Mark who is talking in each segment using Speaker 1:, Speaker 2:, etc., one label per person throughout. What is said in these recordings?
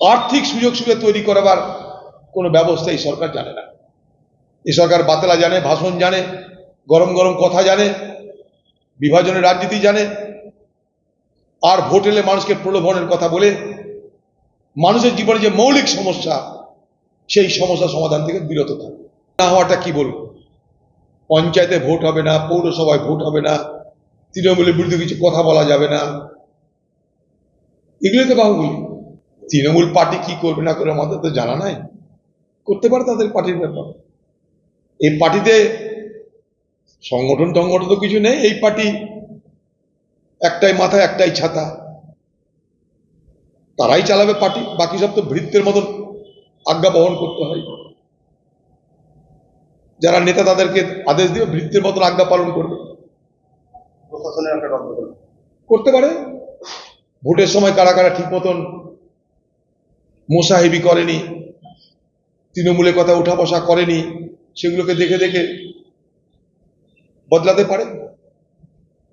Speaker 1: আর্থিক সুযোগ সুবিধা তৈরি করাবার কোনো ব্যবস্থা এই সরকার জানে না। এই সরকার বাতলা জানে, ভাষণ জানে, গরম গরম কথা জানে, বিভাজনের রাজনীতি জানে, আর ভোট এলে মানুষকে প্রলোভনের কথা বলে, মানুষের জীবনে যে মৌলিক সমস্যা, সেই সমস্যা সমাধান থেকে বিরত থাকে। না হওয়াটা কি বলব? পঞ্চায়েতে ভোট হবে না, পৌরসভায় ভোট হবে না, তৃণমূলের বিরুদ্ধে কিছু কথা বলা যাবে না। এগুলো তো বাহুবলি। তৃণমূল পার্টি কি করবে না করে আমাদের তো জানা নাই। করতে পারে তাদের পার্টির ব্যাপার। এই পার্টিতে সংগঠন টংগঠন তো কিছু নেই এই পার্টি একটাই মাথা একটাই ছাতা। তারাই চালাবে পার্টি বাকি সব তো ভৃত্যের মতন আজ্ঞা বহন করতে হয়। যারা নেতা তাদেরকে আদেশ দিয়ে ভৃত্যের মতন আজ্ঞা পালন করবে। করতে পারে। ভোটের সময় কারা কারা ঠিক মতন মোসাহেবি করেনি তৃণমূলের কথা উঠা বসা করেনি, সেগুলোকে দেখে দেখে বদলাতে পারে?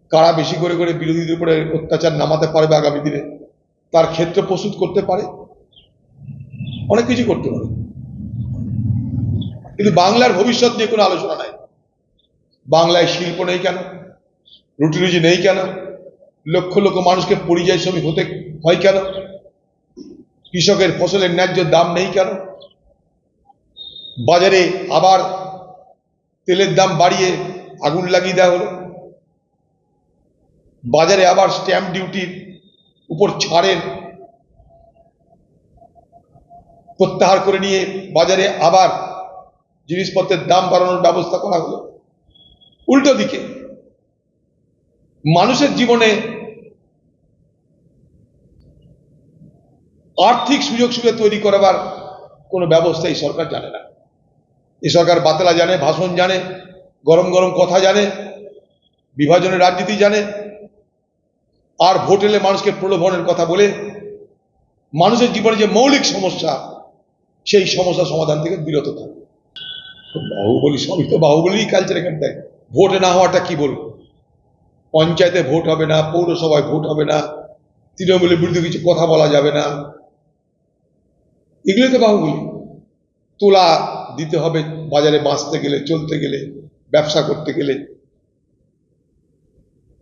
Speaker 1: কারা বেশি করে করে বিরোধীদের উপরে অত্যাচার নামাতে পারবে আগামী দিনে? তার ক্ষেত্র প্রস্তুত করতে পারে? অনেক কিছু করতে পারে। কিন্তু বাংলার ভবিষ্যৎ নিয়ে কোনো আলোচনা নাই। বাংলায় শিল্প নেই কেন? রুটি রুজি নেই কেন? লক্ষ লক্ষ মানুষকে পরিযায়ী শ্রমিক হতে হয় কেন? কৃষকের ফসলের ন্যায্য দাম নেই কেন? বাজারে আবার তেলের দাম বাড়িয়ে আগুন লাগিয়ে দেওয়া হলো। বাজারে আবার স্ট্যাম্প ডিউটির উপর ছাড়ের প্রত্যাহার করে নিয়ে বাজারে আবার জিনিসপত্রের দাম বাড়ানোর ব্যবস্থা করা হলো। উল্টো দিকে, মানুষের জীবনে আর্থিক সুযোগ সুবিধা তৈরি করাবার কোনো ব্যবস্থা এই সরকার জানে না। এই সরকার বাতলা জানে, ভাষণ জানে, গরম গরম কথা জানে, বিভাজনের রাজনীতি জানে, আর ভোট এলে মানুষকে প্রলোভনের কথা বলে, মানুষের জীবনে যে মৌলিক সমস্যা, সেই সমস্যা সমাধান থেকে বিরত থাকে। বাহুবলী সবই তো বাহুবলী কালচার এখানে দেয়। ভোট না হওয়াটা কি বলব? পঞ্চায়েতে ভোট হবে না, পৌরসভায় ভোট হবে না, তৃণমূলের বিরুদ্ধে কিছু কথা বলা যাবে না। এগুলো তো বাহুবলি। তোলা দিতে হবে বাজারে বাঁচতে গেলে, চলতে গেলে, ব্যবসা করতে গেলে।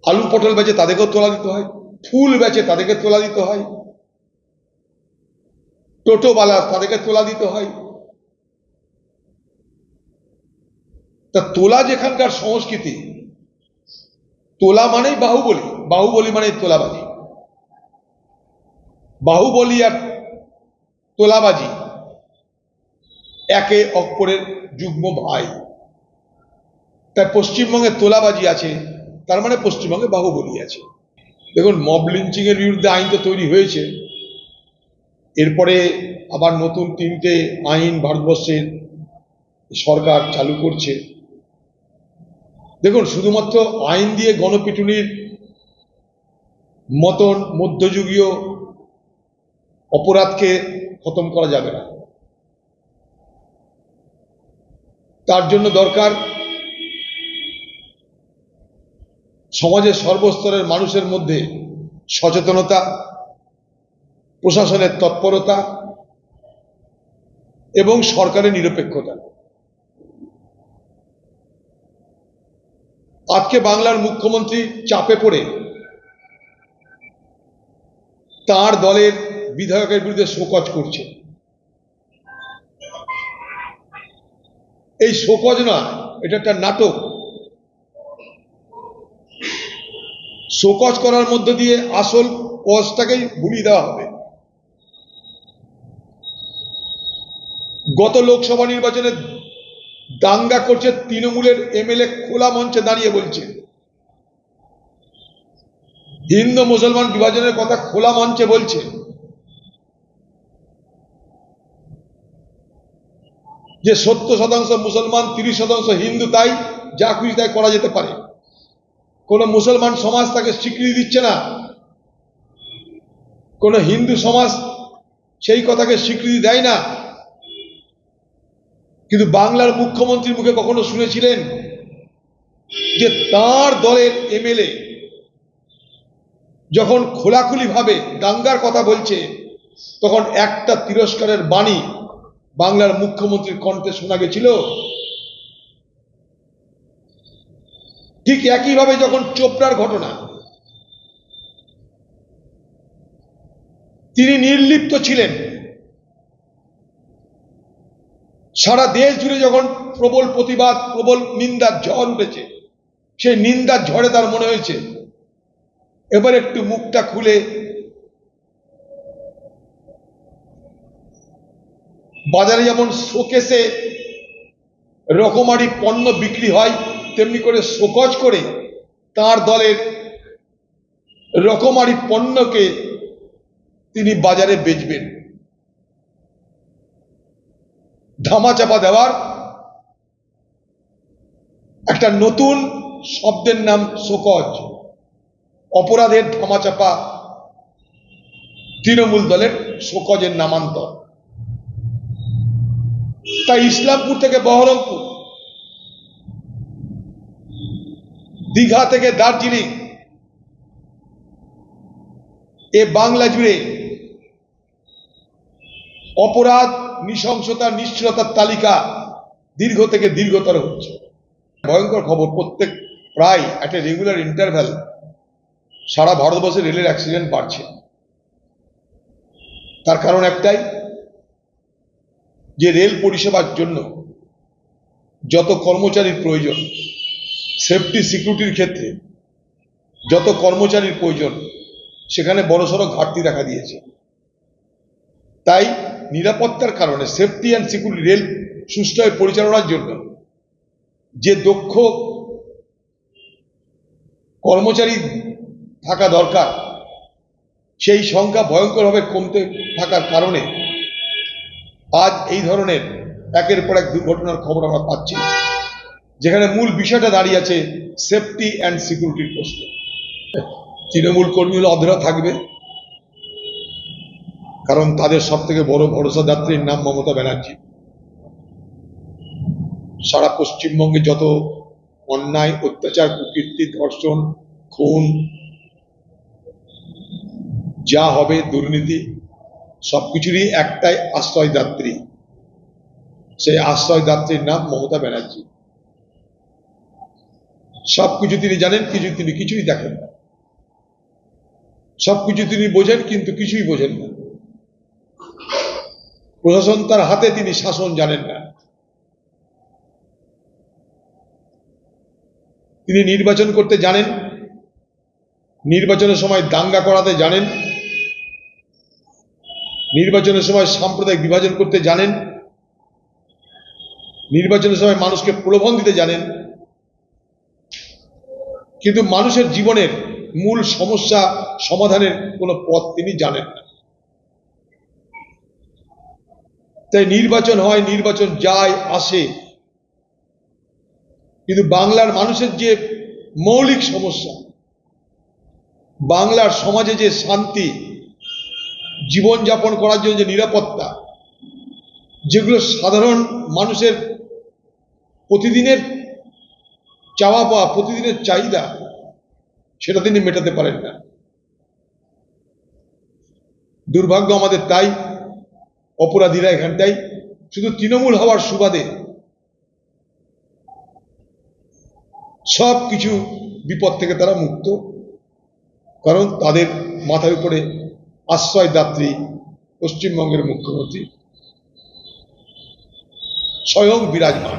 Speaker 1: আলু পটল বেচে তাদেরকেও তোলা দিতে হয়, ফুল বেচে তাদেরকে তোলা দিতে হয় টোটোওয়ালা তাদেরকে তোলা দিতে হয়। তা তোলা যেখানকার সংস্কৃতি, তোলা মানেই বাহুবলী। বাহুবলী মানে তোলাবাজি। বাহুবলী আর তোলাবাজি। একে অপরের যুগ্ম ভাই। তাই পশ্চিমবঙ্গে তোলাবাজি আছে, তার মানে পশ্চিমবঙ্গে বাহুবলী আছে। দেখুন, মব লিঞ্চিং এর বিরুদ্ধে আইন তো তৈরি হয়েছে। এরপরে আবার নতুন তিনটে আইন ভারতবর্ষের সরকার চালু করছে। দেখুন, শুধুমাত্র আইন দিয়ে গণপিটুনির মতন মধ্যযুগীয় অপরাধকে খতম করা যাবে না। তার জন্য দরকার সমাজের সর্বস্তরের মানুষের মধ্যে সচেতনতা, প্রশাসনের তৎপরতা এবং সরকারের নিরপেক্ষতা। আজকে বাংলার মুখ্যমন্ত্রী চাপে পড়ে তার দলের বিধায়কের বিরুদ্ধে শোকজ করছে। এই শোকজ না এটা একটা নাটক। শোকজ করার মধ্য দিয়ে আসল কজটাকেই ভুলিয়ে দেওয়া হবে। গত লোকসভা নির্বাচনে দাঙ্গা করছে তৃণমূলের এমএলএ খোলা মঞ্চে দাঁড়িয়ে বলছে। হিন্দু মুসলমান বিভাজনের কথা খোলা মঞ্চে বলছে। যে সত্তর শতাংশ মুসলমান, তিরিশ শতাংশ হিন্দু, তাই যা খুশি তাই করা যেতে পারে। কোন মুসলমান সমাজ তাকে স্বীকৃতি দিচ্ছে না। কোন হিন্দু সমাজ সেই কথাকে স্বীকৃতি দেয় না। কিন্তু বাংলার মুখ্যমন্ত্রীর মুখে কখনো শুনেছিলেন যে তার দলের এমএলএ যখন খোলাখুলি ভাবে দাঙ্গার কথা বলছে, তখন একটা তিরস্কারের বাণী বাংলার মুখ্যমন্ত্রীর কণ্ঠে শোনা গেছিল। ঠিক একইভাবে যখন চোপড়ার ঘটনা, তিনি নির্লিপ্ত ছিলেন। সারা দেশ জুড়ে যখন প্রবল প্রতিবাদ, প্রবল নিন্দার ঝড় উঠেছে, সেই নিন্দার ঝড়ে তার মনে হয়েছে, এবার একটু মুখটা খুলে বাজারে যেমন শোকেসে রকমারি পণ্য বিক্রি হয়, তেমনি করে শোকজ করে, তার দলের রকমারি পণ্যকে তিনি বাজারে বেচবেন। ধামাচাপা দেওয়ার একটা নতুন শব্দের নাম শোকজ। অপরাধের ধামাচাপা তৃণমূল দলের শোকজের নামান্তর। তাই ইসলামপুর থেকে বহরমপুর, দীঘা থেকে দার্জিলিং, এ বাংলা জুড়ে অপরাধ, নৃশংসতা নিশ্চয়তার তালিকা দীর্ঘ থেকে দীর্ঘতর হচ্ছে। ভয়ঙ্কর খবর, প্রত্যেক প্রায় একটা রেগুলার ইন্টারভ্যাল সারা ভারতবর্ষে রেলের অ্যাক্সিডেন্ট বাড়ছে। তার কারণ একটাই যে রেল পরিষেবার জন্য যত কর্মচারীর প্রয়োজন সেফটি সিকিউরিটির ক্ষেত্রে যত কর্মচারীর প্রয়োজন, সেখানে বড়সড় ঘাটতি দেখা দিয়েছে। তাই নিরাপত্তার কারণে সেফটি অ্যান্ড সিকিউরিটি রেল সুষ্ঠুভাবে পরিচালনার জন্য যে দক্ষ কর্মচারী থাকা দরকার, সেই সংখ্যা ভয়ঙ্করভাবে কমতে থাকার কারণে আজ এই ধরনের একের পর এক দুর্ঘটনার খবর আমরা পাচ্ছি, যেখানে মূল বিষয়টা দাঁড়িয়ে আছে সেফটি অ্যান্ড সিকিউরিটির প্রশ্ন। তৃণমূল কর্মী হলে অধরা থাকবে, কারণ তাদের সব থেকে বড় ভরসা যাত্রীর নাম মমতা ব্যানার্জি। সারা পশ্চিমবঙ্গে যত অন্যায়, অত্যাচার, কুকীর্তি, ধর্ষণ, খুন, যা হবে দুর্নীতি সবকিছুরই একটাই আশ্রয়দাত্রী। সেই আশ্রয়দাত্রীর নাম মমতা ব্যানার্জি। সবকিছু তিনি জানেন, কিছু তিনি কিছুই দেখেন না। সবকিছু তিনি বোঝেন, কিন্তু কিছুই বোঝেন না। প্রশাসন তার হাতে, তিনি শাসন জানেন না। তিনি নির্বাচন করতে জানেন, নির্বাচনের সময় দাঙ্গা করাতে জানেন নির্বাচনের সময় সাম্প্রদায়িক বিভাজন করতে জানেন, নির্বাচনের সময় মানুষকে প্রলোভন দিতে জানেন, কিন্তু মানুষের জীবনের মূল সমস্যা, সমাধানের কোনো পথ তিনি জানেন না। তাই নির্বাচন হয়, নির্বাচন যায়, আসে। কিন্তু বাংলার মানুষের যে মৌলিক সমস্যা, বাংলার সমাজে যে শান্তি জীবনযাপন করার জন্য যে নিরাপত্তা, যেগুলো সাধারণ মানুষের প্রতিদিনের চাওয়া পাওয়া প্রতিদিনের চাহিদা, সেটা তিনি মেটাতে পারেন না। দুর্ভাগ্য আমাদের তাই, অপরাধীরা এখানটাই। শুধু তৃণমূল হওয়ার সুবাদে সব কিছু বিপদ থেকে তারা মুক্ত। কারণ তাদের মাথার উপরে আশ্রয়দাত্রী পশ্চিমবঙ্গের মুখ্যমন্ত্রী স্বয়ং বিরাজমান।